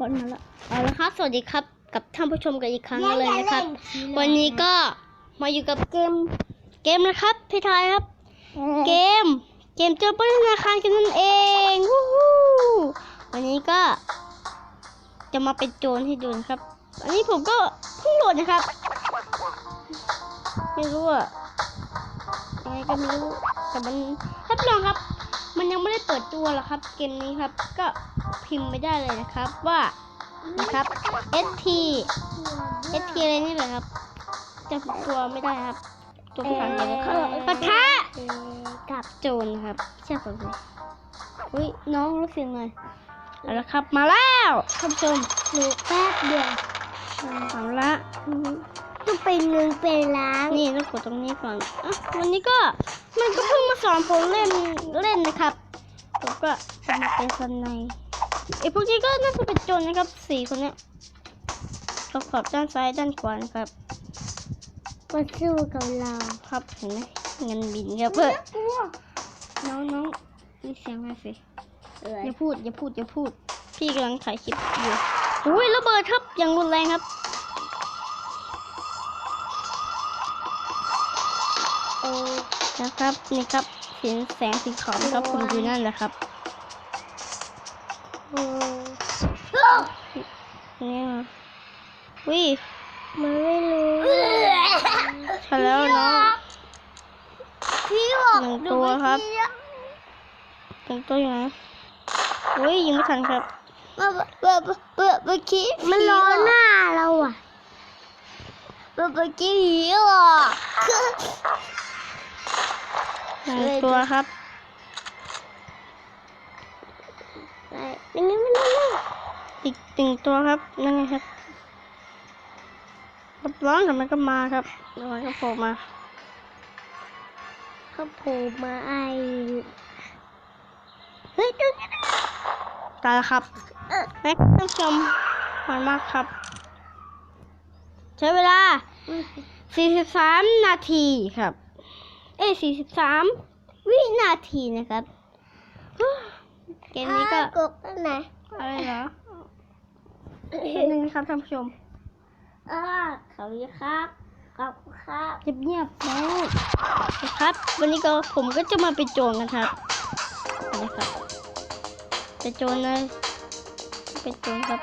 บอลมาแล้วเอาละครับ สวัสดีครับ กับท่านผู้ชมกันอีกครั้งเลยนะครับ วันนี้ก็มาอยู่กับเกม เกมนะครับ พี่ทายครับ เกม เกมเจอปล้นธนาคารกันนั่นเองวู้ฮู้วันนี้ก็ จะมาเป็นโจรให้ดูนะครับ อันนี้ผมก็เพิ่งโหลดนะครับ ไม่รู้อะยังไงก็ไม่รู้แต่มันรับรองครับ มันยังไม่ได้เปิดตัวหรอกครับ เกมนี้ครับ ก็ พิมพ์ไม่ได้เลยนะครับว่านะครับ ST ST อะไรนี่แหละครับจำตัวไม่ได้ครับ ตัวภาษาอังกฤษนะครับปะทะกับโจรนะครับใช่ผมเลยอุ้ยน้องรู้สึกไงเอาละครับมาแล้วท่านผู้ชมหนูแป๊บเดียวเอาละต้องเป็นเงินเป็นล้านนี่ต้องกดตรงนี้ก่อนอะวันนี้ก็มันก็เพิ่งมาสอนผมเล่นเล่นนะครับผมก็จะมาเป็นคนใน ไอ้พวกนี้ก็น่าจะเป็นโจรนะครับสี่คนเนี้ยประกอบด้านซ้ายด้านขวานะครับมาสู้กับเราครับเห็นไหมเงินบินครับเพื่อน้องน้องนี่เสียงอะไรสิเอออย่าพูดอย่าพูดอย่าพูด พี่กำลังถ่ายคลิปอยู่อุ้ยระเบิดครับอย่างรุนแรงครับโอ้นะครับนี่ครับเห็นแสงสีขาวไหมครับผมอยู่นั่นแหละครับ โอ้นี่ครับวิมันไม่รู้ใช่แล้วน้องพี่บอกหนึ่งตัวครับหนึ่งตัวอยู่ไหนอุ้ยยิงไม่ทันครับเมื่อเมื่อเมื่อเมื่อกี้มันร้อนหน้าเราอะเมื่อเมื่อกี้ผีหรอกหนึ่งตัวครับ นี่นี่นี่นี่อีกหนึ่งตัวครับนั่นไงครับรับร้อนแต่มันก็มาครับแล้วมันก็โผล่มาเขาโผล่มาไอเฮ้ยดูนี่ตายแล้วครับแม็กท่านผู้ชมมันมากครับ ใช้เวลา 43 นาทีครับ เอ้ย43 วินาทีนะครับ เกมนี้ก็กบตั้งไหนอะไรเหรอแป๊บนึงนะครับท่านผู้ชมอ่าเขาเรียกครับขอบคุณครับเงียบๆแล้วนะครับ วันนี้ก็ผมก็จะมาเป็นโจรนะครับนี่ครับเป็นโจรเลยเป็นโจรครับ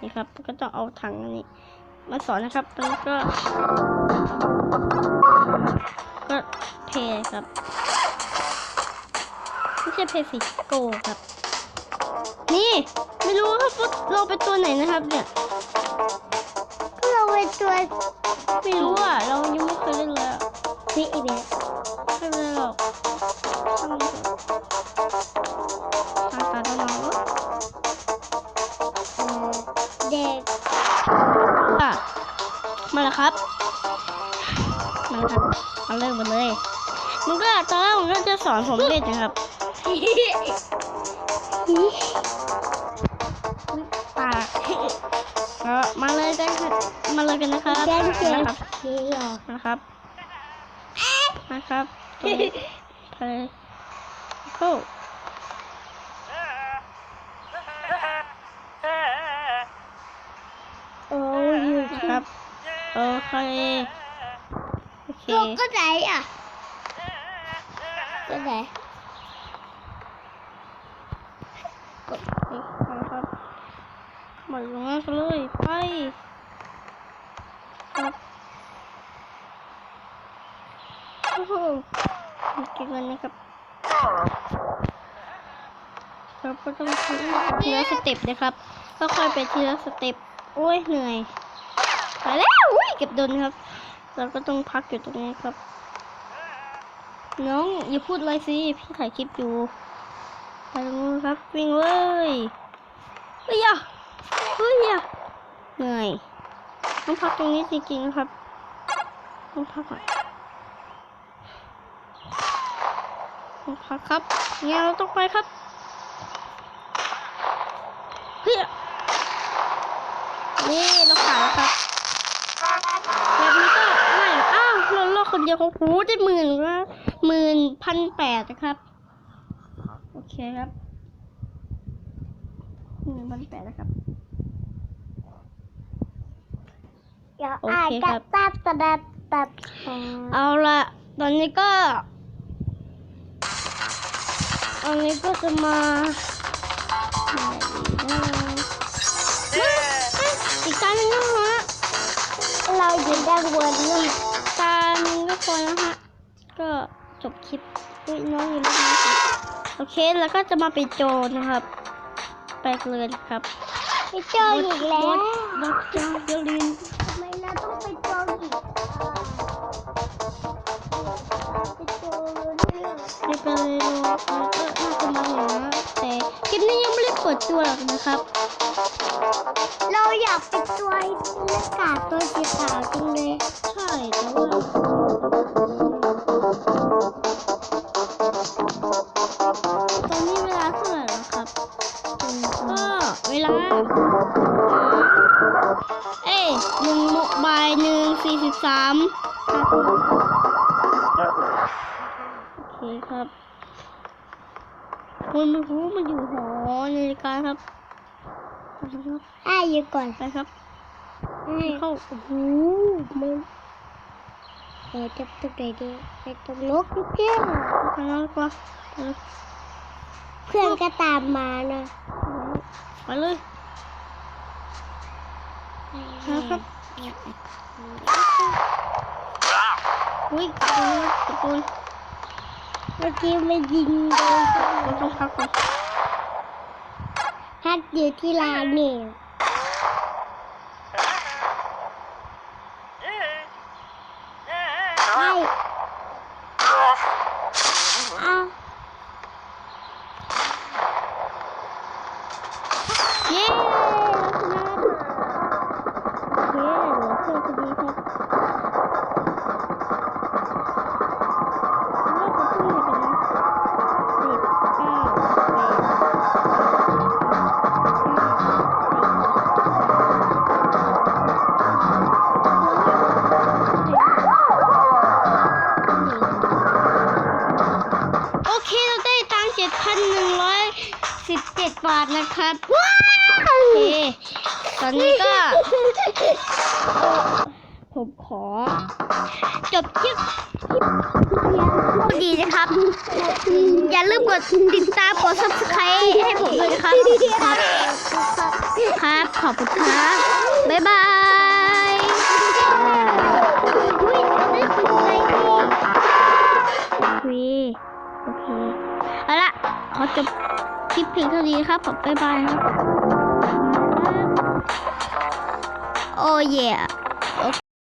นี่ครับ ก็ต้องเอาถังอันนี้มาสอนนะครับแล้วก็ ก็เพย์ครับไม่ใช่เพย์สิโกครับ นี่ ไม่รู้ครับว่าเราเป็นตัวไหนนะครับ เนี่ยก็เราเป็นตัวไม่รู้อะเรายังไม่เคยเล่นเลยอะพี่อีเบสไม่เป็นไรหรอกช่างมันเถอะทางการน้องเอ่อเด็กๆอะมาแล้วครับมาแล้วครับเอาเริ่มกันเลยมันก็ตอนแรกมันก็จะสอนผมเล่นนะครับ ปากก็มาเลยกันครับมาเลยกันนะครับแกนเจ็บนะครับพี่หรอนะครับนะครับตรงนี้ไปเลยโอ้โอ้ยครับโอเคโอเคก็ไหนอะก็ไหน นะครับห มดลงเลยไปครับโอ้โหเก็บเงินนะครับเราก็ต้องทีละสเต็ปนะครับก็ค่อยไปทีละสเต็ปโอ้ยเหนื่อยไปแล้วอุ้ยเก็บโดนครับ เราก็ต้องพักอยู่ตรงนี้ครับ น้องอย่าพูดอะไรสิพี่ถ่ายคลิปอยู่ไปตรงนู้นครับวิ่งเลยเฮ้ยอะ เฮ้ยอะเหนื่อยต้องพักตรงนี้จริงๆนะครับต้องพักก่อนต้องพักครับเนี่ยเราต้องไปครับเฮ้ยอะนี่เราขาดแล้วครับแบบนี้ก็ไม่อ้าวเราโลกคนเดียวเขาหูได้หมื่นว่าหมื่นพันแปดนะครับโอเคครับหนึ่งพันแปดนะครับ เดี๋ยวโออ่านเคกัครับบตับ ตับตับตับเอาละตอนนี้ก็อันนี้ก็จะมาไหนดีนะอีกตาหนึ่งนะฮะเราอยู่ด้านบนนู่นตาหนึ่งก็พอแล้วฮะ ก็จบคลิปอุ้ยน้องอยู่ตรงนี้สิโอเคแล้วก็จะมาเป็นโจรนะครับ ไปกันเลยครับ ไปเจออีกแล้วบดจาเดลิน ด้เปิดตัวหรอกนะครับ เราอยากเป็นตัวหน้ากากตัวสีขาวจังเลย ใช่แต่ว่าตอนนี้เวลาเท่าไหร่แล้วครับ ก็เวลา เอ้ยหนึ่งโมงบ่ายหนึ่งสี่สิบสามโอเคครับ คุณไม่รู้มันอยู่หอนาฬิกาครับไปครับอะอยู่ก่อนไปครับอะเข้าโอ้โหมันเออจับตัวไหนดีไปตรงนกนิดเดียวไปแล้วดีกว่าไปเลยเพื่อนก็ตามมานะไปเลยนะครับอุ้ยกระตุนกระตุน เมื่อกี้ไม่ยิงเลยเราต้องพักก่อนพักอยู่ที่ลานนี่ใช่เอาเาทนะครับว้าโอเคตอนนี้ก็ ผมขอ จบคลิปดีนะครับ อย่าลืมกดติดตามกด subscribe ให้ผมด้วยนะครับ ครับครับขอบคุณครับ บ๊ายบายอุ๊ยได้ปิดไมค์นี่โอเคโอเค เอาละขอจบค ลิปเพียงเท่านี้ครับผมบ๊ายบายครับ โอ้เย่